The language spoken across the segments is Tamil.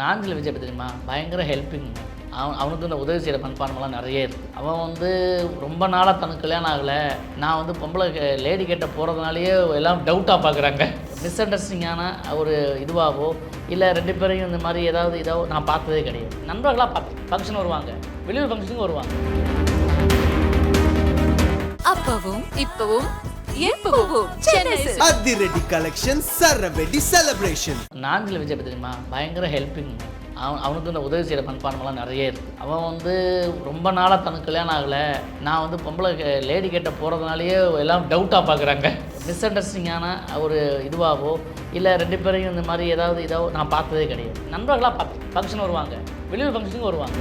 நாஞ்சில் விஜய் தெரியுமா? பயங்கர ஹெல்ப்பிங் அவன் அவனுக்கு இந்த உதவி செய்கிற மண்பான்மெல்லாம் நிறைய இருக்குது அவன் வந்து ரொம்ப நாளாக தனக்கு கல்யாணம் ஆகலை. நான் வந்து பொம்பளை லேடி கேட்ட போகிறதுனாலேயே எல்லாம் டவுட்டாக பார்க்குறாங்க மிஸ் அண்டர்ஸ்டிங்கான ஒரு இதுவாகவோ இல்லை ரெண்டு பேரையும் இந்த மாதிரி ஏதாவது இதாவோ நான் பார்த்ததே கிடையாது. நண்பர்களாக பார்த்தேன் ஃபங்க்ஷன் வருவாங்க. வெளியூர் ஃபங்க்ஷனுக்கு வருவாங்க. அப்பவும் இப்பவும் எப்பவும். அதிரடி கலெக்ஷன் சரவெடி செலிப்ரேஷன் நாஞ்சில் விஜய் பத்தி தெரியுமா? பயங்கர ஹெல்ப்பிங் அவன் அவனுக்கு இந்த உதவி செய்கிற மண்பான்மைலாம் நிறைய இருக்குது அவன் வந்து ரொம்ப நாளாக தனக்கு கல்யாணம் ஆகலை. நான் வந்து பொம்பளை லேடி கேட்ட போகிறதுனாலேயே எல்லாம் டவுட்டாக பார்க்குறாங்க மிஸ் அண்டர்ஸ்டிங்கான ஒரு இதுவாகவோ இல்லை ரெண்டு பேரையும் இந்த மாதிரி ஏதாவது இதாவோ நான் பார்த்ததே கிடையாது. நண்பர்களாக பார்த்தேன் ஃபங்க்ஷன் வருவாங்க. வெளியூர் ஃபங்க்ஷனுக்கு வருவாங்க.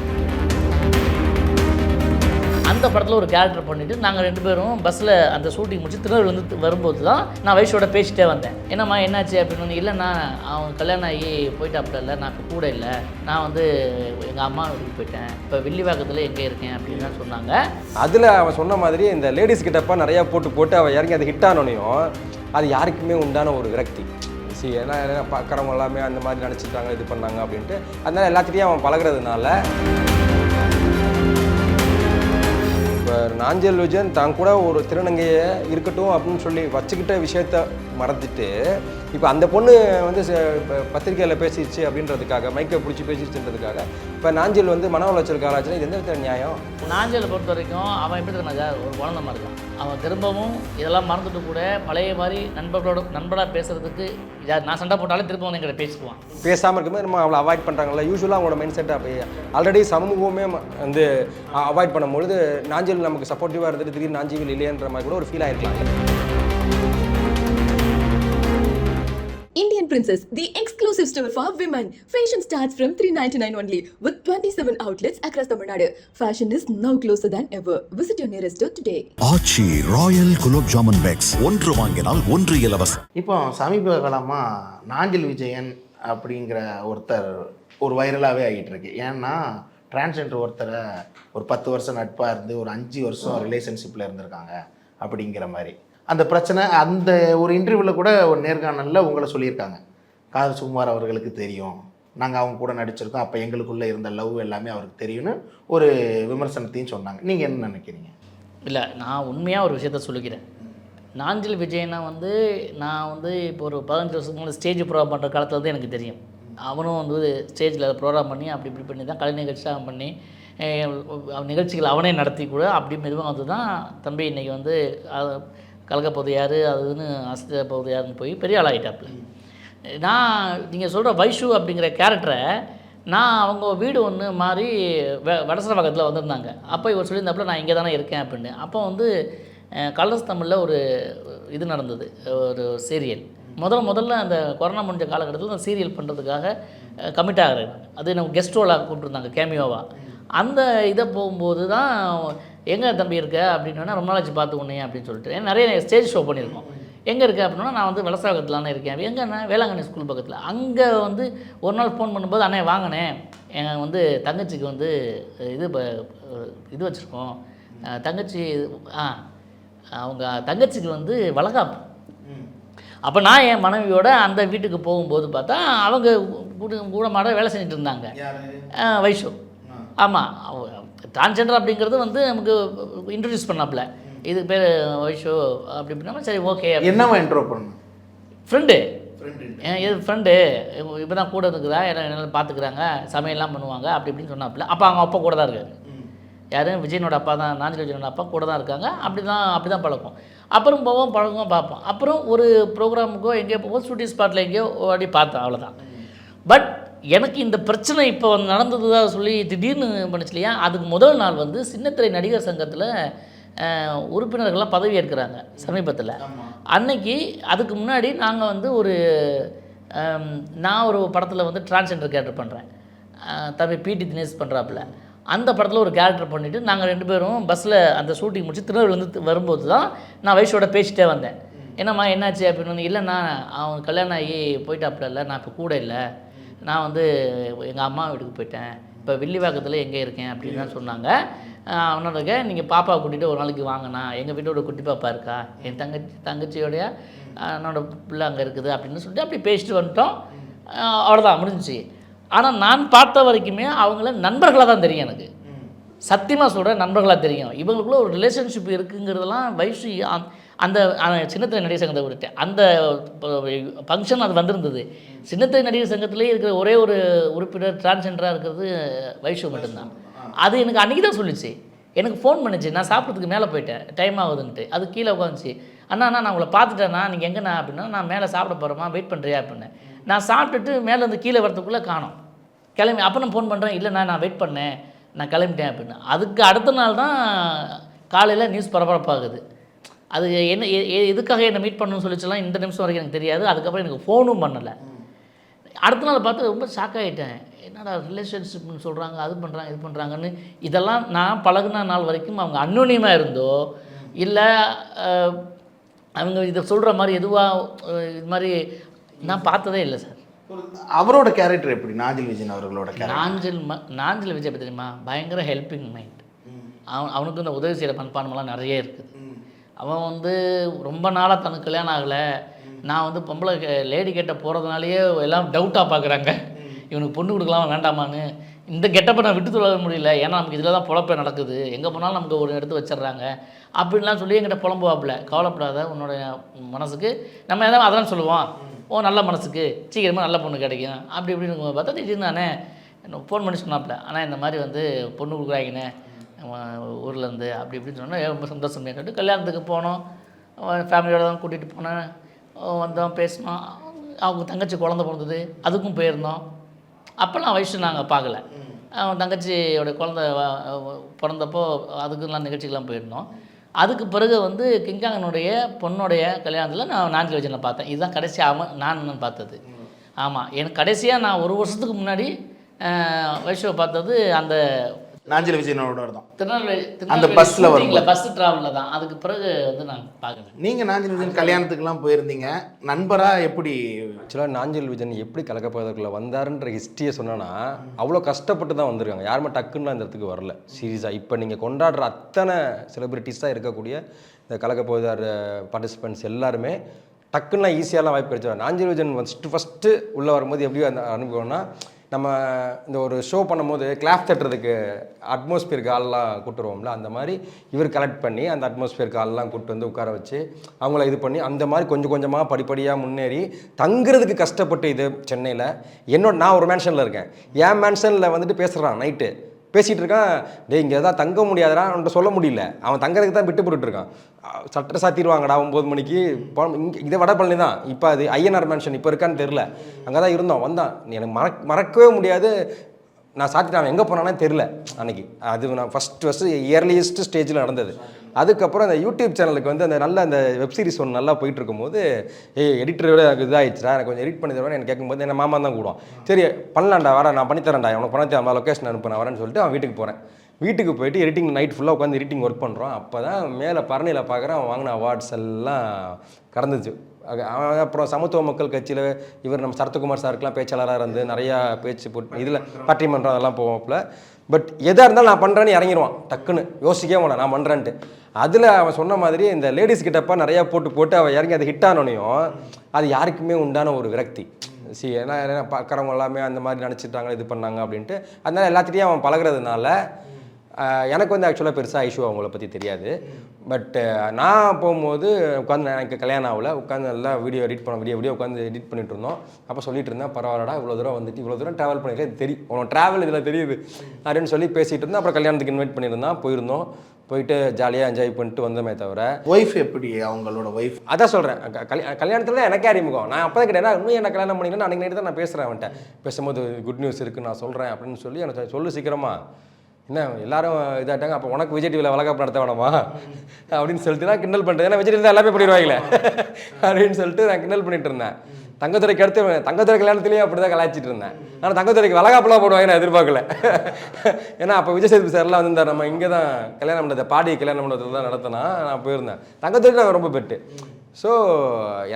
அந்த படத்தில் ஒரு கேரக்டர் பண்ணிவிட்டு நாங்கள் ரெண்டு பேரும் பஸ்ஸில் அந்த ஷூட்டிங் முடிச்சு திருநெல்வேலி வந்து வரும்போது தான் நான் வயசோட பேசிட்டே வந்தேன். என்னம்மா என்னாச்சு அப்படின்னு இல்லைண்ணா அவன் கல்யாணம் ஆகி போயிட்டாப்புல இல்லை நான் இப்போ கூட இல்லை. நான் வந்து எங்கள் அம்மா வீட்டுக்கு போயிட்டேன். இப்போ வில்லிவாக்கத்தில் எங்கே இருக்கேன் அப்படின்னு தான் சொன்னாங்க. அதில் அவன் சொன்ன மாதிரி இந்த லேடிஸ் கிட்டப்பா நிறையா போட்டு போட்டு அவன் இறங்கி அது ஹிட் ஆனோனையும் அது யாருக்குமே உண்டான ஒரு விரக்தி. சி ஏன்னா பார்க்குறவங்க எல்லாமே அந்த மாதிரி நினச்சிட்டாங்க இது பண்ணாங்க அப்படின்ட்டு. அதனால் எல்லாத்துலேயும் அவன் பழகுறதுனால இப்போ நாஞ்சல் விஜயன் தான் கூட ஒரு திருநங்கையை இருக்கட்டும் அப்படின்னு சொல்லி வச்சுக்கிட்ட விஷயத்த மறந்துட்டு இப்போ அந்த பொண்ணு வந்து பத்திரிக்கையில் பேசிடுச்சு அப்படின்றதுக்காக மைக்கை பிடிச்சி பேசிடுச்சுன்றதுக்காக இப்போ நாஞ்சல் வந்து மன உளைச்சலுக்கு ஆளாச்சுன்னா இது எந்த விதத்துல நியாயம்? நாஞ்சலை பொறுத்த வரைக்கும் அவன் எப்படி தெரியுமா ஒரு குழந்தை மாதிரி இருக்கான். அவன் திரும்பவும் இதெல்லாம் மறந்துட்டு கூட பழைய மாதிரி நண்பர்களோட நண்பராக பேசுறதுக்கு நான் சண்டை போட்டாலே திரும்ப வந்து எங்கிட்ட பேசிக்குவான். பேசாமல் இருக்கும்போது நம்ம அவளை அவாய்ட் பண்ணுறாங்கல்ல யூஸ்வலாக அவங்களோட மைண்ட் செட் அப்போ ஆல்ரெடி சமூகமே வந்து அவாய்ட் பண்ணும்பொழுது நாஞ்சில் நமக்கு சப்போர்ட்டிவாக இருந்துட்டு திடீர்னு நாஞ்சிவில் இல்லையன்ற மாதிரி கூட ஒரு ஃபீல் ஆயிருக்கலாம் Indian Princess, the exclusive store for women. Fashion starts from 399 only with 27 outlets across Tamil Nadu. Fashion is now closer than ever. Visit your nearest store today. Aachi royal gulab jamun packs ஒன்று வாங்கினால் ஒன்று இலவசம் இப்போ சமீப காலமாக நாஞ்சில் விஜயன் அப்படிங்கிற ஒருத்தர் ஒரு வைரலாகவே ஆகிட்டு இருக்கு ஏன்னா டிரான்ஸ்ஜெண்டர் ஒருத்தரை ஒரு பத்து வருஷம் நட்பாக இருந்து ஒரு அஞ்சு வருஷம் ரிலேஷன்ஷிப்பில் இருந்திருக்காங்க அப்படிங்கிற மாதிரி. அந்த பிரச்சனை அந்த ஒரு இன்டர்வியூவில் கூட ஒரு நேர்காணலில் உங்களை சொல்லியிருக்காங்க. காதல் சுகுமார் அவர்களுக்கு தெரியும். நாங்கள் அவங்க கூட நடிச்சிருக்கோம். அப்போ எங்களுக்குள்ளே இருந்த லவ் எல்லாமே அவருக்கு தெரியும்னு ஒரு விமர்சனத்தையும் சொன்னாங்க. நீங்கள் என்ன நினைக்கிறீங்க? இல்லை நான் உண்மையாக ஒரு விஷயத்த சொல்லிக்கிறேன். நாஞ்சில் விஜயனா வந்து நான் வந்து இப்போ ஒரு பதினஞ்சு வருஷத்துக்கு முன்னாடி ஸ்டேஜ் ப்ரோ பண்ணுற காலத்தில் தான் எனக்கு தெரியும். அவனும் வந்து ஸ்டேஜில் ப்ரோக்ராம் பண்ணி அப்படி இப்படி பண்ணி தான் கலை நிகழ்ச்சியாக பண்ணி நிகழ்ச்சிகள் அவனே நடத்தி கூட அப்படி மெதுவாக வந்து தான் தம்பி இன்றைக்கி வந்து அஹ், யார் அதுன்னு அசத்த போகுது போய் பெரிய ஆளாகிட்டாப்புல நான் நீங்கள் சொல்கிற வைஷு அப்படிங்கிற கேரக்டரை நான் அவங்க வீடு ஒன்று மாதிரி வெ வடசர பக்கத்தில் வந்திருந்தாங்க. அப்போ இவர் சொல்லியிருந்தாப்புல நான் இங்கே தானே இருக்கேன் அப்படின்னு. அப்போ வந்து கலர்ஸ் தமிழில் ஒரு இது நடந்தது ஒரு சீரியல் முதல் முதல்ல அந்த கொரோனா முடிஞ்ச காலகட்டத்தில் அந்த சீரியல் பண்ணுறதுக்காக கமிட் ஆகிறேன் அது நம்ம கெஸ்ட் ரோலாக கூப்பிட்டுருந்தாங்க கேமியோவாக அந்த இதை போகும்போது தான் எங்கே தம்பி இருக்க? அப்படின்னா ரொம்ப நாளாச்சு பார்த்து உன்னையே அப்படின்னு சொல்லிட்டு. நிறைய ஸ்டேஜ் ஷோ பண்ணியிருக்கோம். எங்கே இருக்க அப்படின்னா நான் வந்து விளசாகத்துலான்னு இருக்கேன். எங்கன்னா வேளாங்கண்ணி ஸ்கூல் பக்கத்தில். அங்கே வந்து ஒரு நாள் ஃபோன் பண்ணும்போது அண்ணே வாங்கினேன் எங்கள் வந்து தங்கச்சிக்கு வந்து இது ப- இது வச்சுருக்கோம். தங்கச்சி ஆ அவங்க தங்கச்சிக்கு வந்து வளகாப்பு. அப்போ நான் என் மனைவியோட அந்த வீட்டுக்கு போகும்போது பார்த்தா அவங்க கூட கூட மாட வேலை செஞ்சுட்டு இருந்தாங்க. வைஷு. ஆமாம் டிரான்ஸ்ஜெண்டர் அப்படிங்கிறது வந்து நமக்கு இன்ட்ரடியூஸ் பண்ணாப்புல. இது பேர் வைஷு அப்படி அப்படின்னா சரி ஓகே என்னவா இன்ட்ரோ பண்ணணும்? ஃப்ரெண்டு இது ஃப்ரெண்டு இப்போ தான் கூட இருக்குதா? எல்லாம் பார்த்துக்குறாங்க சமையல்லாம் பண்ணுவாங்க? அப்படி இப்படின்னு சொன்னாப்புல. அப்போ அவங்க அப்பா கூட தான் இருக்காரு. யார்? விஜயனோட அப்பா தான் நாஞ்சில் விஜயனோட அப்பா கூட தான் இருக்காங்க. அப்படி தான் அப்படி தான் பழக்கம். அப்புறம் போவோம் பழகுவோம் பார்ப்போம். அப்புறம் ஒரு ப்ரோக்ராமுக்கோ எங்கேயோ போவோம் ஷூட்டிங் ஸ்பாட்டில் எங்கேயோ ஓடி பார்த்தேன் அவ்வளோதான் பட் எனக்கு இந்த பிரச்சனை இப்போ வந்து நடந்ததா சொல்லி திடீர்னு பண்ணுச்சு இல்லையா? அதுக்கு முதல் நாள் வந்து சின்னத்திரை நடிகர் சங்கத்தில் உறுப்பினர்கள்லாம் பதவி ஏற்கிறாங்க சமீபத்தில் அன்னைக்கு அதுக்கு முன்னாடி நாங்கள் வந்து ஒரு நான் ஒரு படத்தில் வந்து டிரான்ஸ்ஜெண்டர் கேரக்டர் பண்ணுறேன் தம்பி பிடி தினேஷ் பண்ணுறாப்புல அந்த படத்தில் ஒரு கேரக்டர் பண்ணிவிட்டு நாங்கள் ரெண்டு பேரும் பஸ்ஸில் அந்த ஷூட்டிங் முடிச்சு திருநெல்வேலிருந்து வரும்போது தான் நான் வயசோட பேசிட்டே வந்தேன். என்னம்மா என்னாச்சு அப்படின்னு வந்து இல்லைண்ணா அவன் கல்யாணம் ஆகி போயிட்டாப்புல இல்லை நான் இப்போ கூட இல்லை. நான் வந்து எங்கள் அம்மா வீட்டுக்கு போயிட்டேன். இப்போ வில்லிவாக்கத்தில் எங்கே இருக்கேன் அப்படின்னு தான் சொன்னாங்க. அவனோட நீங்கள் பாப்பா கூட்டிகிட்டு ஒரு நாளைக்கு வாங்கண்ணா. எங்கள் வீட்டோட குட்டி பாப்பா இருக்கா? என் தங்கச்சி தங்கச்சியோடைய என்னோடய என்னோட பிள்ளை அங்கே இருக்குது அப்படின்னு சொல்லிட்டு அப்படி பேசிட்டு வந்துட்டோம். அவ்வளோதான் முடிஞ்சிச்சு. ஆனால் நான் பார்த்த வரைக்குமே அவங்கள நண்பர்களாக தான் தெரியும் எனக்கு. சத்தியமாக சொல்கிறேன் நண்பர்களாக தெரியும். இவங்களுக்குள்ள ஒரு ரிலேஷன்ஷிப் இருக்குங்கிறதெல்லாம் வயசு அந்த- சின்னத்திரை நடிகர் சங்கத்தை விட்டு அந்த ஃபங்க்ஷன் அது வந்திருந்தது. சின்னத்திரை நடிகர் சங்கத்திலே இருக்கிற ஒரே ஒரு உறுப்பினர் டிரான்ஸ்ஜெண்டராக இருக்கிறது வைஷு மட்டும்தான். அது எனக்கு அன்றைக்கி தான் சொல்லிச்சு. எனக்கு ஃபோன் பண்ணுச்சு. நான் சாப்பிட்றதுக்கு மேலே போயிட்டேன். டைம் ஆகுதுன்ட்டு. அது கீழே உட்காந்துச்சு. அண்ணா அண்ணா நான் உங்களை பார்த்துட்டேண்ணா. நீங்கள் எங்கண்ணா அப்படின்னா நான் மேலே சாப்பிட போகிறேம்மா வெயிட் பண்ணுறியா அப்படின்னு நான் சாப்பிட்டுட்டு மேலேருந்து கீழே வரத்துக்குள்ளே காணோம். கிளம்பி அப்போ நான் ஃபோன் பண்ணுறேன் இல்லைண்ணா நான் வெயிட் பண்ணேன். நான் கிளம்பிட்டேன் அப்படின்னு. அதுக்கு அடுத்த நாள் தான் காலையில் நியூஸ் பரபரப்பாகுது. அது என்ன எதுக்காக என்னை மீட் பண்ணணும்னு சொல்லிச்சுலாம் இந்த நிமிஷம் வரைக்கும் எனக்கு தெரியாது. அதுக்கப்புறம் எனக்கு ஃபோனும் பண்ணலை. அடுத்த நாள் பார்த்து ரொம்ப ஷாக் ஆகிட்டேன் என்னடா ரிலேஷன்ஷிப்னு சொல்கிறாங்க அது பண்ணுறாங்க இது பண்ணுறாங்கன்னு இதெல்லாம் நான் பழகுன நாள் வரைக்கும் அவங்க அன்னோனியமாக இருந்தோ இல்லை அவங்க இதை சொல்கிற மாதிரி எதுவாக இது மாதிரி நான் பார்த்ததே இல்லை சார். அவரோட கேரக்டர் எப்படி? நாஞ்சில் விஜயன் அவர்களோட நாஞ்சில் நாஞ்சில் விஜய் பத்தி தெரியுமா? பயங்கர ஹெல்பிங் மைண்ட் அவன் அவனுக்கு இந்த உதவி செய்கிற மண்பான்மைலாம் நிறைய இருக்குது. அவன் வந்து ரொம்ப நாளாக தனக்கு கல்யாணம் ஆகலை. நான் வந்து பொம்பளை லேடி கேட்ட போகிறதுனாலேயே எல்லாம் டவுட்டாக பார்க்குறாங்க இவனுக்கு பொண்ணு கொடுக்கலாமா வேண்டாமான்னு. இந்த கெட்டப்பை நான் விட்டு தொழ முடியல. ஏன்னா நமக்கு இதில் தான் பொழப்பே நடக்குது. எங்கே போனாலும் நமக்கு ஒரு எடுத்து வச்சிடுறாங்க. அப்படின்லாம் சொல்லி என்கிட்ட புலம்புவாப்புல. கவலைப்படாத உன்னோட மனசுக்கு நம்ம எதாவது அதெல்லாம் சொல்லுவோம். ஓ நல்ல மனசுக்கு. சீக்கிரமாக நல்ல பொண்ணு கிடைக்கும். அப்படி இப்படின்னு பார்த்தா திடீர்னு நானே ஃபோன் பண்ணி சொன்னாப்புல. ஆனால் இந்த மாதிரி வந்து பொண்ணு கொடுக்குறாங்கண்ணே. ஊர்லேருந்து அப்படி இப்படின்னு சொன்னால் ரொம்ப சந்தோஷம். சொல்லிட்டு கல்யாணத்துக்கு போனோம். ஃபேமிலியோட தான் கூட்டிகிட்டு போனேன். வந்தோம் பேசினோம் அவங்க தங்கச்சி குழந்த பிறந்தது. அதுக்கும் போயிருந்தோம். அப்போல்லாம் வயசு நாங்கள் பார்க்கல. அவன் தங்கச்சியோட குழந்த பிறந்தப்போ அதுக்கெல்லாம் நிகழ்ச்சிக்கெல்லாம் போயிருந்தோம். அதுக்கு பிறகு வந்து கிங்காங்கனுடைய பொண்ணுடைய கல்யாணத்தில் நான் நான் வச்சு பார்த்தேன். இதுதான் கடைசி அவன் நான் பார்த்தது. ஆமாம் எனக்கு கடைசியாக நான் ஒரு வருஷத்துக்கு முன்னாடி வைஷவை பார்த்தது அந்த நாஞ்சில் விஜயனோட தான் திருநெல்வேலி அந்த busல வரும்போது. பஸ் ட்ராவலில் தான். அதுக்கு பிறகு வந்து நான் பார்க்கல நீங்கள் நாஞ்சில் விஜயன் கல்யாணத்துக்குலாம் போயிருந்தீங்க. நண்பராக எப்படி? ஆக்சுவலாக நாஞ்சில் விஜயன் எப்படி கலக்கப்போவதற்குள்ள வந்தாருன்ற ஹிஸ்ட்ரியை சொன்னோன்னா அவ்வளோ கஷ்டப்பட்டு தான் வந்திருக்காங்க. யாருமே டக்குன்னு அந்த இடத்துக்கு வரல. சீரியஸாக இப்போ நீங்கள் கொண்டாடுற அத்தனை செலிபிரிட்டிஸாக இருக்கக்கூடிய இந்த கலக்கப்போதார் பார்ட்டிசிபெண்ட்ஸ் எல்லாருமே டக்குன்னு ஈஸியாலாம் வாய்ப்பு கிடைச்சிடும் நாஞ்சில் விஜயன் ஃபஸ்ட்டு ஃபஸ்ட்டு உள்ளே வரும்போது எப்படி அந்த அனுபவம்னா நம்ம இந்த ஒரு ஷோ பண்ணும்போது கிளாப் தட்டுறதுக்கு அட்மாஸ்பியர் கால்லாம் கூட்டுருவோம்ல அந்த மாதிரி இவர் கலெக்ட் பண்ணி அந்த அட்மாஸ்பியர் கால்லாம் கூப்பிட்டு வந்து உட்கார வச்சு அவங்கள இது பண்ணி அந்த மாதிரி கொஞ்சம் கொஞ்சமாக படிப்படியாக முன்னேறி தங்குறதுக்கு கஷ்டப்பட்டு இது சென்னையில். என்னோட நான் ஒரு மேன்ஷனில் இருக்கேன். என் மேன்ஷனில் வந்துட்டு பேசுகிறான் நைட்டு பேசிகிட்டு இருக்கான் டே இங்கே தான் தங்க முடியாதுடா அவன்கிட்ட சொல்ல முடியல. அவன் தங்கறதுக்கு தான் விட்டு போட்டுட்டு இருக்கான் சட்டை சாத்திடுவாங்கடா ஒம்பது மணிக்கு. இங்கே இதே இதை வடபழனி தான். இப்போ அது ஐஎன்ஆர் மேன்ஷன் இப்போ இருக்கான்னு தெரில. அங்கே தான் இருந்தோம் வந்தான். எனக்கு மறக் மறக்கவே முடியாது. நான் சாத்திட்டு அவன் எங்கே போனானே தெரில அன்னைக்கு. அது நான் ஃபஸ்ட் ஃபஸ்ட்டு இயர்லியஸ்ட் ஸ்டேஜில் நடந்தது. அதுக்கப்புறம் அந்த யூடியூப் சேனலுக்கு வந்து அந்த நல்ல அந்த வெப்சீரிஸ் ஒன்று நல்லா போயிட்டு இருக்கும்போது ஏய் எடிட்டரோட எனக்கு இதாகிடுச்சுடா எனக்கு கொஞ்சம் எடிட் பண்ணி தருவேன் எனக்கு கேட்கும்போது என்ன மாமா தான் கூடுவான் சரி பண்ணலாண்டா வரேன் நான் பண்ணித்தரேன்டா உனக்கு பண்ண தேவை லொக்கேஷன் அனுப்பு நான் வரேன்னு சொல்லிட்டு அவன் வீட்டுக்கு போகிறேன் வீட்டுக்கு போயிட்டு எடிட்டிங் நைட் ஃபுல்லாக உட்காந்து எடிட்டிங் ஒர்க் பண்ணுறோம் அப்போ தான் மேலே பரணியில் பார்க்குறேன் அவன் வாங்கின அவார்ட்ஸ் எல்லாம் கடந்துச்சு. அவன் அப்புறம் சமத்துவ மக்கள் கட்சியில் இவர் நம்ம சரத்குமார் சாருக்கெலாம் பேச்சாளராக இருந்து நிறையா பேச்சு போட்டு இதில் பட்டிமன்றம் அதெல்லாம் போவோம்ல பட் எதாக இருந்தாலும் நான் பண்ணுறேன்னு இறங்கிடுவான் டக்குன்னு. யோசிக்கவே மாட்டான் நான் பண்ணுறேன்ட்டு அதில் அவன் சொன்ன மாதிரி இந்த லேடிஸ் கிட்டப்ப நிறையா போட்டு போட்டு அவன் இறங்கி அது ஹிட் ஆனோனையும் அது யாருக்குமே உண்டான ஒரு விரக்தி. சி ஏன்னா பார்க்குறவங்க எல்லாமே அந்த மாதிரி நினச்சிட்டாங்க இது பண்ணாங்க அப்படின்ட்டு. அதனால எல்லாத்திட்டையும் அவன் பழகுறதுனால எனக்கு வந்து ஆக்சுவலாக பெருசாக இஷ்யூ அவங்கள பற்றி தெரியாது. பட் நான் போகும்போது உட்காந்து எனக்கு கல்யாணம் ஆகல. உட்காந்து நல்லா வீடியோ எடிட் பண்ண வீடியோ வீடியோ உட்காந்து எடிட் பண்ணிட்டு இருந்தோம். அப்போ சொல்லிட்டு இருந்தேன் பரவாயில்லடா இவ்வளோ தூரம் வந்துட்டு இவ்வளோ தூரம் ட்ராவல் பண்ணிருக்கேன். இது தெரியும் உனக்கு ட்ராவல் இதில் தெரியுது. அப்படின்னு சொல்லி பேசிகிட்டு இருந்தேன். அப்புறம் கல்யாணத்துக்கு இன்வைட் பண்ணியிருந்தான் போயிருந்தோம். போயிட்டு ஜாலியாக என்ஜாய் பண்ணிட்டு வந்தோமே தவிர ஒய்ஃப் எப்படி அவங்களோட ஒய்ஃப் அதான் சொல்கிறேன் கல்யாணத்தில் எனக்கே அறிமுகம். நான் அப்போ தான் கேட்டேன் இன்னும் என்ன கல்யாணம் பண்ணிக்கணும் அன்றைக்கி நைட்டு தான் நான் பேசுகிறேன் அவன்கிட்ட. பேசும்போது குட் நியூஸ் இருக்குது நான் சொல்கிறேன் அப்படின்னு சொல்லி எனக்கு சொல்லு சீக்கிரமா. என்ன எல்லாரும் இதாட்டாங்க அப்போ உனக்கு விஜய் டிவியில் வளகாப்பு நடத்த வேணாமா அப்படின்னு சொல்லிட்டு தான் கிண்டல் பண்ணுறேன் ஏன்னா விஜய் டிவியில் எல்லாமே பண்ணிடுவாங்களே அப்படின்னு சொல்லிட்டு நான் கிண்டல் பண்ணிட்டு இருந்தேன். தங்கத்துறைக்கு அடுத்து தங்கத்துறை கல்யாணத்துலேயும் அப்படி தான் கலாய்ச்சிட்டு இருந்தேன். ஆனால் தங்கத்துறைக்கு வளகாப்புலாம் போடுவாங்க நான் எதிர்பார்க்கல. ஏன்னா அப்போ விஜய் சேதுபதி சார்லாம் வந்திருந்தார். நம்ம இங்கே தான் கல்யாணம் பண்ணுறது பாடி கல்யாணம் பண்ணுறது தான் நடத்தினா நான் போயிருந்தேன். தங்கத்துறைக்கு நான் ரொம்ப பெட்டு. ஸோ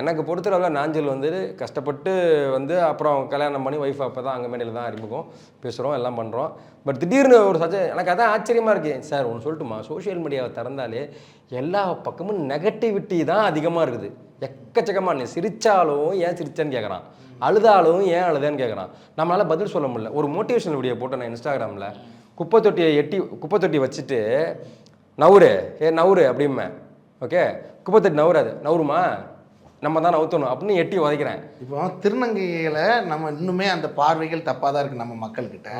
எனக்கு பொறுத்தளவில் நாஞ்சல் வந்து கஷ்டப்பட்டு வந்து அப்புறம் கல்யாணம் பண்ணி ஒய்ஃப் அப்போ தான் அங்கே மேடையில் தான் அறிமுகம். பேசுகிறோம் எல்லாம் பண்ணுறோம் பட் திடீர்னு ஒரு சஜ எனக்கு அதான் ஆச்சரியமாக இருக்கு. சார் ஒன்று சொல்லட்டுமா? சோஷியல் மீடியாவை திறந்தாலே எல்லா பக்கமும் நெகட்டிவிட்டி தான் அதிகமாக இருக்குது. எக்கச்சக்கமாக நீ சிரித்தாலும் ஏன் சிரிச்சேன்னு கேட்குறான் அழுதாலும் ஏன் அழுதேன்னு கேட்குறான் நம்மளால் பதில் சொல்ல முடியல. ஒரு மோட்டிவேஷனல் வீடியோ போட்டேன் நான் இன்ஸ்டாகிராமில் குப்பை தொட்டியை எட்டி குப்பை தொட்டி வச்சுட்டு நவுரு ஏ நவுரு அப்படிம்பேன். ஓகே குப்பத்தட்டு நவுறாது நவுருமா நம்ம தான் நவுத்தணும். அப்படின்னு எட்டி உதைக்கிறேன். இப்போ திருநங்கைகளை நம்ம இன்னுமே அந்த பார்வைகள் தப்பாக தான் இருக்குது நம்ம மக்கள்கிட்ட.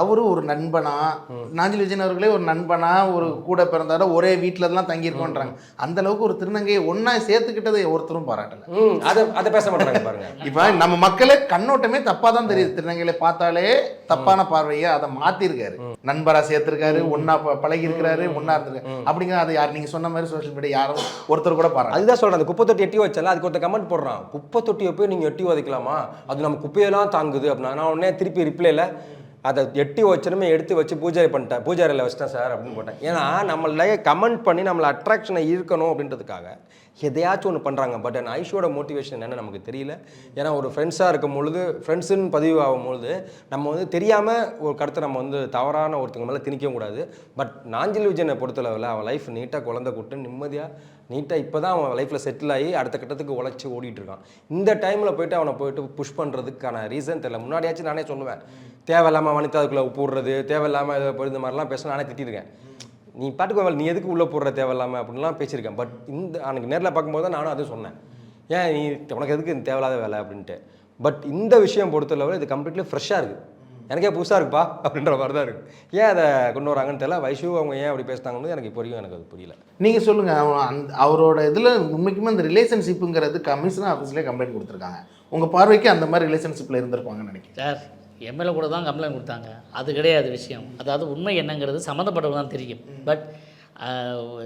அவரு ஒரு நண்பனா நாஞ்சில் விஜயன் அவர்களே ஒரு நண்பனா ஒரு கூட பிறந்தார ஒரே வீட்டில தான் தங்கியிருக்கோன்றாங்க. அந்த அளவுக்கு ஒரு திருநங்கையை ஒண்ணா சேர்த்துக்கிட்டதை ஒருத்தரும் பாராட்டல. அதை அதை பேச மாட்டாங்க பாருங்க. இப்போ நம்ம மக்களே கண்ணோட்டமே தப்பா தான் தெரியுது. திருநங்கையில பார்த்தாலே தப்பான பார்வையை அதை மாத்திருக்காரு. நண்பரா சேர்த்திருக்காரு ஒன்னா பழகி இருக்கிறாரு ஒன்னா இருந்திருக்காரு அப்படிங்கிற அதை யார் நீங்க சொன்ன மாதிரி சோஷியல் மீடியா யாரும் ஒருத்தர் கூட பாராட்டு அதுதான் சொல்றேன் அந்த குப்பை தொட்டி எட்டி வச்சால அதுக்கு ஒருத்தர் கமெண்ட் போடுறான். குப்பை தொட்டியை போய் நீங்கள் எட்டி உதைக்கலாமா? அது நம்ம குப்பையெல்லாம் தாங்குது அப்படின்னா நான் உடனே திருப்பி ரிப்ளைல அதை எட்டி வச்சனுமே எடுத்து வச்சு பூஜை பண்ணிட்டேன் பூஜாரியில் வச்சிட்டேன் சார் அப்படின்னு போட்டேன். ஏன்னா நம்மள கமெண்ட் பண்ணி நம்மளை அட்ராக்ஷனை ஈர்க்கணும் அப்படின்றதுக்காக எதையாச்சும் ஒன்று பண்ணுறாங்க பட் அந்த ஐஷோட மோட்டிவேஷன் என்னென்னு நமக்கு தெரியல. ஏன்னா ஒரு ஃப்ரெண்ட்ஸாக இருக்கும் பொழுது ஃப்ரெண்ட்ஸுன்னு பதிவு ஆகும் பொழுது நம்ம வந்து தெரியாமல் ஒரு கருத்தை நம்ம வந்து தவறான ஒருத்தங்க மேலே திணிக்கவும் கூடாது. பட் நாஞ்சில் விஜயனை பொறுத்தளவில் அவன் லைஃப் நீட்டாக குழந்தை கூட்டு நிம்மதியாக நீட்டாக இப்போ தான் அவன் லைஃப்பில் செட்டில் ஆகி அடுத்த கட்டத்துக்கு உழைச்சி ஓடிட்டு இருக்கான். இந்த டைமில் போயிட்டு அவனை போயிட்டு புஷ் பண்ணுறதுக்கான ரீசன் தெரியல. முன்னாடியாச்சும் நானே சொல்லுவேன். தேவையில்லாமல் வனிதா அதுக்குள்ளே போடுறது தேவையில்லாமல் இது இந்த மாதிரிலாம் பேச நானே திட்டிருக்கேன். நீ பாட்டுக்கு நீ எதுக்கு உள்ளே போடுற தேவையில்லாமல் அப்படின்லாம் பேசியிருக்கேன். பட் இந்த அன்னைக்கு நேரில் பார்க்கும்போது தான் நானும் அதுவும் சொன்னேன். ஏன் நீ உனக்கு எதுக்கு இந்த தேவையில்லாத வேலை அப்படின்ட்டு? பட் இந்த விஷயம் பொறுத்தளவு இது கம்ப்ளீட்லி ஃப்ரெஷ்ஷாக இருக்குது எனக்கே புதுசாக இருக்குப்பா அப்படின்ற மாதிரி தான் இருக்குது ஏன் அதை கொண்டு வராங்கன்னு தெரியல. வைஷு அவங்க ஏன் அப்படி பேசுனாங்கன்னு எனக்கு இப்போ வரைக்கும் எனக்கு அது புரியல. நீங்க சொல்லுங்க. அவன் அந்த அவரோட இதுல உண்மைக்குமே அந்த ரிலேஷன்ஷிப்புங்கிறது கமிஷனர் ஆஃபீஸ்லேயே கம்ப்ளைண்ட் கொடுத்துருக்காங்க. உங்க பார்வைக்கு அந்த மாதிரி ரிலேஷன்ஷிப்ல இருந்திருப்பாங்கன்னு நினைக்கிறேன். சார் எம்எல்ஏ கூட தான் கம்ப்ளைண்ட் கொடுத்தாங்க. அது கிடையாது விஷயம். அதாவது உண்மை என்னங்கிறது சம்மந்தப்பட்டவங்க தான் தெரியும். பட்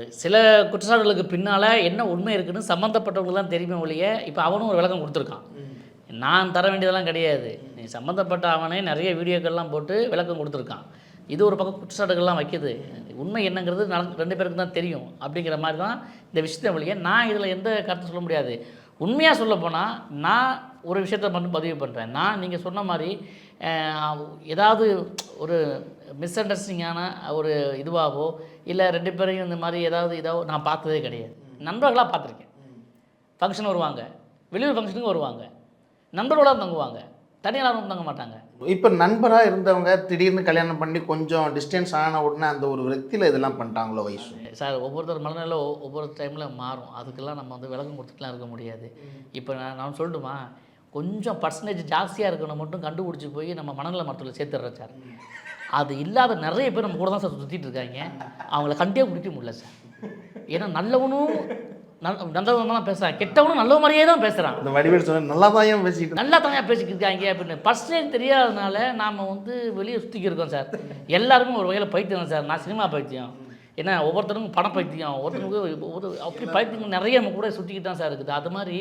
சில குற்றச்சாட்டுகளுக்கு பின்னால் என்ன உண்மை இருக்குன்னு சம்மந்தப்பட்டவங்க தான் தெரியுமே ஒழிய இப்போ அவனும் ஒரு விளக்கம் கொடுத்துருக்கான். நான் தர வேண்டியதெல்லாம் கிடையாது. நீ சம்மந்தப்பட்ட அவனே நிறைய வீடியோக்கள்லாம் போட்டு விளக்கம் கொடுத்துருக்கான். இது ஒரு பக்கம் குற்றச்சாட்டுகள்லாம் வைக்கிது. உண்மை என்னங்கிறது நட- ரெண்டு பேருக்கு தான் தெரியும். அப்படிங்கிற மாதிரி தான் இந்த விஷயத்தை வழிய நான் இதில் எந்த கருத்து சொல்ல முடியாது. உண்மையாக சொல்ல போனால் நான் ஒரு விஷயத்தை மட்டும் பதிவு பண்ணுறேன் நான் நீங்கள் சொன்ன மாதிரி ஏதாவது ஒரு மிஸ் அண்டர்ஸ்டிங்கான ஒரு இதுவாகவோ இல்லை ரெண்டு பேரையும் இந்த மாதிரி ஏதாவது இதாவோ நான் பார்த்ததே கிடையாது. நண்பர்களாக பார்த்துருக்கேன். ஃபங்க்ஷன் வருவாங்க. வெளியூர் ஃபங்க்ஷனுக்கு வருவாங்க. நண்பர்களோட தங்குவாங்க. தனியாரும் தங்க மாட்டாங்க. இப்போ நண்பரா இருந்தவங்க திடீர்னு கல்யாணம் பண்ணி கொஞ்சம் டிஸ்டன்ஸ் ஆன உடனே அந்த ஒரு விரக்தியில இதெல்லாம் பண்ணிட்டாங்களோ வயசு? சார் ஒவ்வொருத்தர் மனநிலை ஒவ்வொரு டைமில் மாறும். அதுக்கெல்லாம் நம்ம வந்து விளக்கம் கொடுத்துட்டுலாம் இருக்க முடியாது. இப்போ நான் நான் சொல்லட்டுமா? கொஞ்சம் பர்சன்டேஜ் ஜாஸ்தியாக இருக்கணும் மட்டும் கண்டுபிடிச்சி போய் நம்ம மனநல மருத்துவத்தில் சேர்த்துடுறோம் சார். அது இல்லாத நிறைய பேர் நம்ம கூட தான் சார் சுற்றிட்டு இருக்காங்க. அவங்கள கண்டே பிடிக்க முடியல சார். ஏன்னா நல்லவனும் நல் நல்லவன் தான் பேசுகிறான் கெட்டவனும் நல்ல மாதிரியே தான் பேசுகிறான் இந்த வடிவேல் சொன்ன நல்லா தான் பேசிட்டு நல்லா தனியாக பேசிக்கிட்டு இருக்காங்க அப்படின்னு. பர்சனேஜ் தெரியாதனால நாம் வந்து வெளியே சுற்றிக்கி இருக்கோம் சார். எல்லாருக்கும் ஒரு வகையில் பைத்தியம் தான் சார். நான் சினிமா பைத்தியம். ஏன்னா ஒவ்வொருத்தருக்கும் பண பைத்தியம் ஒவ்வொருத்தருக்கும் ஒரு அப்படி பைத்தியம் நிறைய நம்ம கூட சுற்றிக்கிட்டு தான் சார் இருக்குது. அது மாதிரி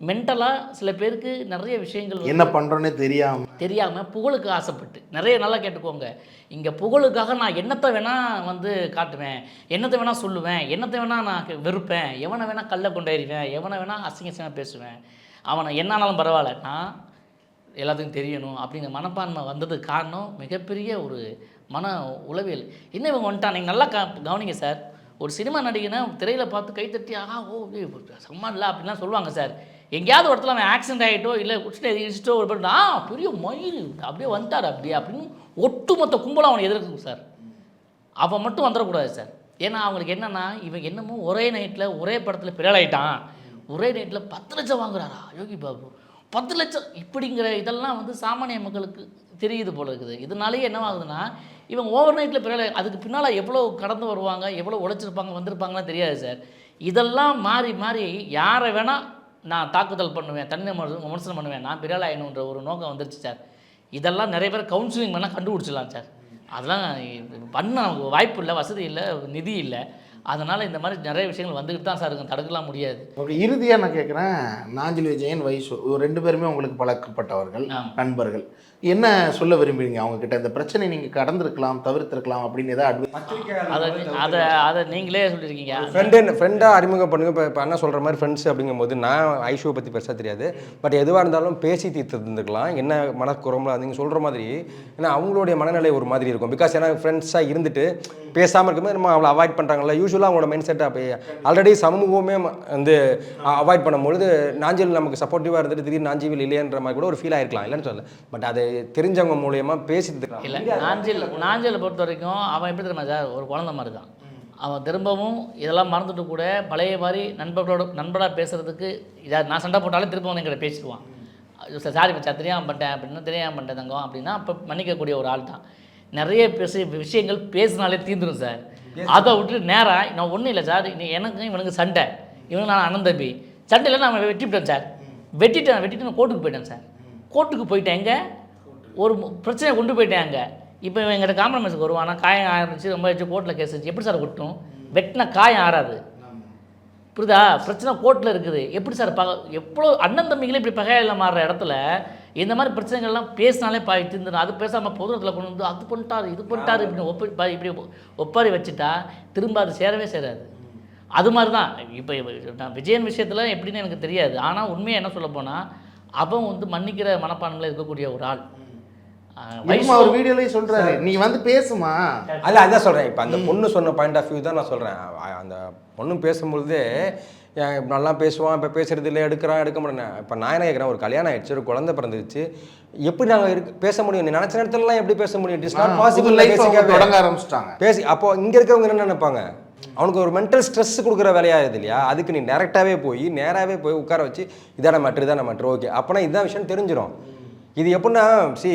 மென்டலாக சில பேருக்கு நிறைய விஷயங்கள் என்ன பண்றோன்னே தெரியாம. தெரியாமல் புகழுக்கு ஆசைப்பட்டு. நிறைய நல்லா கேட்டுக்கோங்க. இங்கே புகழுக்காக நான் என்னத்தை வேணால் வந்து காட்டுவேன். என்னத்தை வேணால் சொல்லுவேன். என்னத்தை வேணால் நான் வெறுப்பேன். எவனை வேணால் கல்ல கொண்டாயிருவேன் எவனை வேணால் அசிங்க அசிங்கமாக பேசுவேன். அவனை என்னானாலும் பரவாயில்ல. நான் எல்லாத்துக்கும் தெரியணும் அப்படிங்கிற மனப்பான்மை வந்ததுக்கு காரணம் மிகப்பெரிய ஒரு மன உளவியல். என்ன இவங்க வந்துட்டான் நீங்கள் நல்லா க கவனிங்க சார். ஒரு சினிமா நடிகனை திரையில் பார்த்து கைத்தட்டி ஆஹா ஓ இல்லை அப்படின்லாம் சொல்லுவாங்க சார். எங்கேயாவது ஒரு இடத்துல அவன் ஆக்சிடென்ட் ஆகிட்டோ இல்லை குடிச்சிட்டு இடிச்சிட்டோ ஒரு பண்ணா பெரிய மயில் அப்படியே வந்துட்டார் அப்படியே அப்படின்னு ஒட்டுமொத்த கும்பலாக அவனை எதிர்க்கும் சார். அவன் மட்டும் வந்துடக்கூடாது சார். ஏன்னா அவங்களுக்கு என்னென்னா இவன் என்னமோ ஒரே நைட்டில் ஒரே படத்தில் பிறலாயிட்டான் ஒரே நைட்டில் பத்து லட்சம் வாங்குறாரா யோகி பாபு? பத்து லட்சம் இப்படிங்கிற இதெல்லாம் வந்து சாமானிய மக்களுக்கு தெரியுது போல இருக்குது. இதனாலேயே என்ன ஆகுதுன்னா இவன் ஓவர் நைட்டில் பிறலை அதுக்கு பின்னால் எவ்வளோ கடந்து வருவாங்க எவ்வளோ உழைச்சிருப்பாங்க வந்திருப்பாங்கலாம் தெரியாது சார். இதெல்லாம் மாறி மாறி யாரை வேணால் நான் தாக்குதல் பண்ணுவேன் தனி விமர்சனம் பண்ணுவேன். நான் பிறலாயினுன்ற ஒரு நோக்கம் வந்துருச்சு சார். இதெல்லாம் நிறைய பேர் கவுன்சிலிங் பண்ணால் கண்டுபிடிச்சிடலாம் சார். அதெல்லாம் பண்ண நமக்கு வாய்ப்பு இல்லை வசதி இல்லை நிதி இல்லை. அதனால் இந்த மாதிரி நிறைய விஷயங்கள் வந்துக்கிட்டு தான் சார் இருக்கும் தடுக்கலாம் முடியாது. ஓகே இறுதியாக நான் கேட்குறேன் நாஞ்சில் விஜயன் வைஷு இவங்க ரெண்டு பேருமே உங்களுக்கு பழக்கப்பட்டவர்கள். நண்பர்கள். என்ன சொல்ல விரும்புறீங்க? அவங்க கிட்ட இந்த பிரச்சனை நீங்கள் கடந்திருக்கலாம் தவிர்த்திருக்கலாம் அப்படின்னு ஏதாவது அதை அதை அதை நீங்களே சொல்லியிருக்கீங்க ஃப்ரெண்டு ஃப்ரெண்டாக அறிமுகம் பண்ணுங்க. இப்போ இப்போ அண்ணா சொல்கிற மாதிரி ஃப்ரெண்ட்ஸ் அப்படிங்கும்போது நான் ஐஷுவை பற்றி பெருசாக தெரியாது. பட் எதுவாக இருந்தாலும் பேசி தீர்த்து இருந்துக்கலாம் என்ன மனக்குறம்பல நீங்கள் சொல்கிற மாதிரி ஏன்னா அவங்களுடைய மனநிலை ஒரு மாதிரி இருக்கும். பிகாஸ் ஏன்னா ஃப்ரெண்ட்ஸாக இருந்துட்டு பேசாமல் இருக்கும்போது நம்ம அவளை அவாய்ட் பண்ணுறாங்கல்ல யூஸ்வல் யூஸ்வலாக அவங்களோட மைண்ட் செட் அப்போ ஆல்ரெடி சமூகமே ம- வந்து அவாய்ட் பண்ணும்பொழுது நாஞ்சில் நமக்கு சப்போர்ட்டிவாக இருந்துட்டு திடீர்னு நாஞ்சிவில் இல்லையன்ற மாதிரி கூட ஒரு ஃபீல் ஆயிருக்கலாம். இல்லைன்னு சொல்லல. பட் அது தெரிஞ்சவங்க மூலியமாக பேசிட்டு இல்லை நாஞ்சில் நாஞ்சிலை பொறுத்த வரைக்கும் அவன் எப்படி தெரியுமா சார்? ஒரு குழந்த மாதிரி தான் அவன் திரும்பவும் இதெல்லாம் மறந்துட்டு கூட பழைய மாதிரி நண்பர்களோட நண்பராக பேசுகிறதுக்கு இதை நான் சண்டை போட்டாலே திரும்ப வந்து எங்கிட்ட பேசிடுவான். சாரி மச்சான் தெரியாமல் பண்ணிட்டேன் அப்படின்னா தெரியாமல் பண்ணிட்டேன் தங்கம் அப்படின்னா அப்போ மன்னிக்கக்கூடிய ஒரு ஆள் தான் நிறைய பேச விஷயங்கள் பேசினாலே தீந்துடும் சார். அதை விட்டுட்டு நேராக நான் ஒன்றும் இல்லை சார் நீ எனக்கு இவனுக்கு சண்டை. இவனுக்கு நான் அண்ணன் தம்பி. சண்டையில் நான் வெட்டிவிட்டேன் சார். வெட்டிட்டேன் வெட்டிட்டு நான் கோர்ட்டுக்கு போயிட்டேன் சார். கோர்ட்டுக்கு போயிட்டேன் எங்கே? ஒரு பிரச்சனையை கொண்டு போயிட்டேன் அங்கே. இப்போ இவன் எங்கிட்ட காம்ப்ரமைஸுக்கு வருவான். ஆனால் காயம் ஆரம்பிச்சு ரொம்ப வச்சு கோர்ட்டில் கேஸ் வச்சு எப்படி சார் கொட்டும்? வெட்டின காயம் ஆறாது. புரியுதா? பிரச்சனை கோர்ட்டில் இருக்குது. எப்படி சார் பக எவ்வளோ அண்ணன் தம்பிகளே இப்படி பகையில் மாறுற இடத்துல இந்த மாதிரி பிரச்சனைகள்லாம் பேசினாலே பாய் தீர்ந்துடும் அது பேசாமல் பொதுவத்தில் கொண்டு வந்து அது பண்ணிட்டாரு இது பண்ணிட்டாரு இப்படி ஒப்பி பா- இப்படி ஒப்பாரி வச்சுட்டா திரும்ப அது சேரவே சேராது. அது மாதிரி தான் இப்போ நான் விஜயன் விஷயத்தில் எப்படின்னு எனக்கு தெரியாது. ஆனால் உண்மையாக என்ன சொல்ல போனால் அவன் வந்து மன்னிக்கிற மனப்பான்மையில் இருக்கக்கூடிய ஒரு ஆள். அவர் வீடியோலயே சொல்றாரு. நீ வந்து பேசுமா? அல்ல அதான் சொல்கிறேன் இப்போ அந்த பொண்ணு சொன்ன பாயிண்ட் ஆஃப் வியூ தான் நான் சொல்கிறேன் அந்த பொண்ணு பேசும்பொழுதே நல்லா பேசுவான் இப்போ பேசுறது இல்லை எடுக்கிறான் எடுக்க மாட்டேன். இப்போ நான் என்ன கேட்குறேன் ஒரு கல்யாணம் ஆயிடுச்சு ஒரு குழந்தை பிறந்துச்சு எப்படி நாங்கள் இருக்கு பேச முடியும்? நீ நினச்ச நேரத்துலலாம் எப்படி பேச முடியும்? இட் இஸ் நாட் பாசிபிள் தொடங்க ஆரம்பிச்சிட்டாங்க. பேசி அப்போ இங்கே இருக்கவங்க என்ன நினைப்பாங்க? அவனுக்கு ஒரு மென்டல் ஸ்ட்ரெஸ் கொடுக்குற வேலையாகுது இல்லையா? அதுக்கு நீ டேரெக்டாகவே போய் நேராகவே போய் உட்கார வச்சு இதான மேட்ரு இதான மேட்ரு ஓகே அப்போனா இதான் விஷயம் தெரிஞ்சிடும் இது எப்படின்னா சி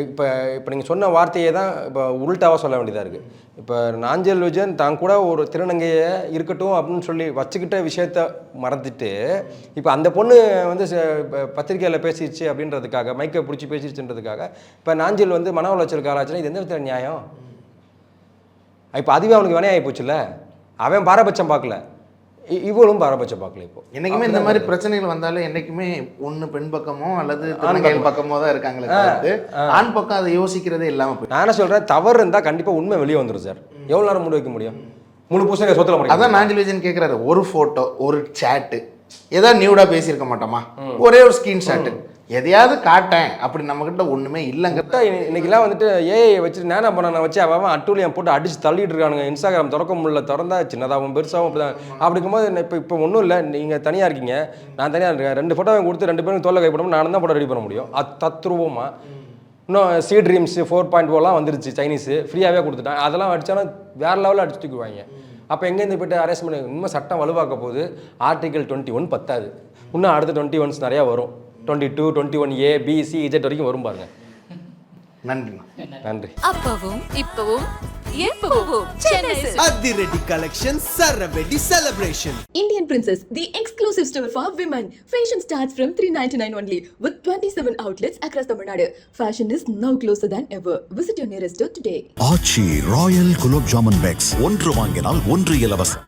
இப்போ இப்போ நீங்கள் சொன்ன வார்த்தையை தான் இப்போ உருட்டாவாக சொல்ல வேண்டியதாக இருக்குது இப்போ நாஞ்சல் விஜயன் தான் கூட ஒரு திருநங்கையை இருக்கட்டும் அப்படின்னு சொல்லி வச்சுக்கிட்ட விஷயத்த மறந்துட்டு இப்போ அந்த பொண்ணு வந்து பத்திரிக்கையில் பேசிடுச்சு அப்படின்றதுக்காக மைக்கை பிடிச்சி பேசிடுச்சுன்றதுக்காக இப்போ நாஞ்சல் வந்து மன உளைச்சலுக்கு ஆளாச்சுன்னா இது எந்த விதத்தில் நியாயம்? இப்போ அதுவே அவனுக்கு வினையாகி போச்சுல்ல? அவன் பாரபட்சம் பார்க்கல. இவளும் பாரபட்சம் பார்க்கல இப்போ. என்னைக்குமே இந்த மாதிரி பிரச்சனைகள் வந்தாலும் என்னைக்குமே ஒண்ணு பெண் பக்கமோ அல்லது திருநங்கைகள் பக்கமோ. தான் இருக்காங்களே தவிர்த்து ஆண் பக்கம் அதை யோசிக்கிறதே இல்லாம போய் நான் என்ன சொல்கிறேன் தவறு இருந்தால் கண்டிப்பாக உண்மை வெளியே வந்துடும் சார். எவ்வளோ நேரம் மூடி வைக்க முடியும்? முழு பூசணி சொத்துல முடியும் அதான் நாஞ்சல் விஜயன் கேக்குறாரு ஒரு போட்டோ ஒரு சேட்டு ஏதாவது நியூடா பேசியிருக்க மாட்டோமா? ஒரே ஒரு ஸ்கிரீன் ஷாட்டு எதையாவது காட்டேன். அப்படி நம்மக்கிட்ட ஒன்றுமே இல்லைங்கிட்ட இன்னைக்கெல்லாம் வந்துட்டு ஏஐ வச்சுட்டு நேனா பண்ண வச்சு அவன் அவன் அட்டூழியம் போட்டு அடிச்சு தள்ளிட்டு இருக்கானுங்க. இன்ஸ்டாகிராம் திறக்க முடியல திறந்தா சின்னதாகவும் பெருசாகவும் அப்படி தான் அப்படி இருக்கும்போது இப்போ இப்போ ஒன்றும் இல்லை. நீங்கள் தனியாக இருக்கீங்க. நான் தனியாக இருக்கேன். ரெண்டு ஃபோட்டோ கொடுத்து ரெண்டு பேரும் தோலை கைப்படும் நான் தான் போட்டோ ரெடி பண்ண முடியும். அது தத்ரூபமாக இன்னும் சி ட்ரீம்ஸு ஃபோர் பாயிண்ட் ஃபோர்லாம் வந்துருச்சு சைனீஸு ஃப்ரீயாகவே கொடுத்துட்டான். அதெல்லாம் அடித்தாலும் வேறு லெவலில் அடிச்சு தூக்குவாங்க அப்போ எங்கேருந்து போயிட்டு அரேஞ்ச் பண்ணி இன்னும் சட்டம் வலுவாக்க போகுது. ஆர்டிகல் டுவெண்ட்டி ஒன் பத்தாது. இன்னும் அடுத்த டுவெண்ட்டி ஒன்ஸ் நிறையா வரும். Twenty two twenty one A B C Z வரைக்கும் வரும் பாருங்க நன்றிண்ணா நன்றி அப்பவும் இப்பவும். அதிரடி collection சரவெடி celebration the exclusive store for women. Fashion starts from 399 only with 27 outlets across Tamil Nadu. Fashion is now closer than ever. Visit your nearest store today. Aachi royal gulab jamun packs ஒன்று வாங்கினால் ஒன்று இலவசம்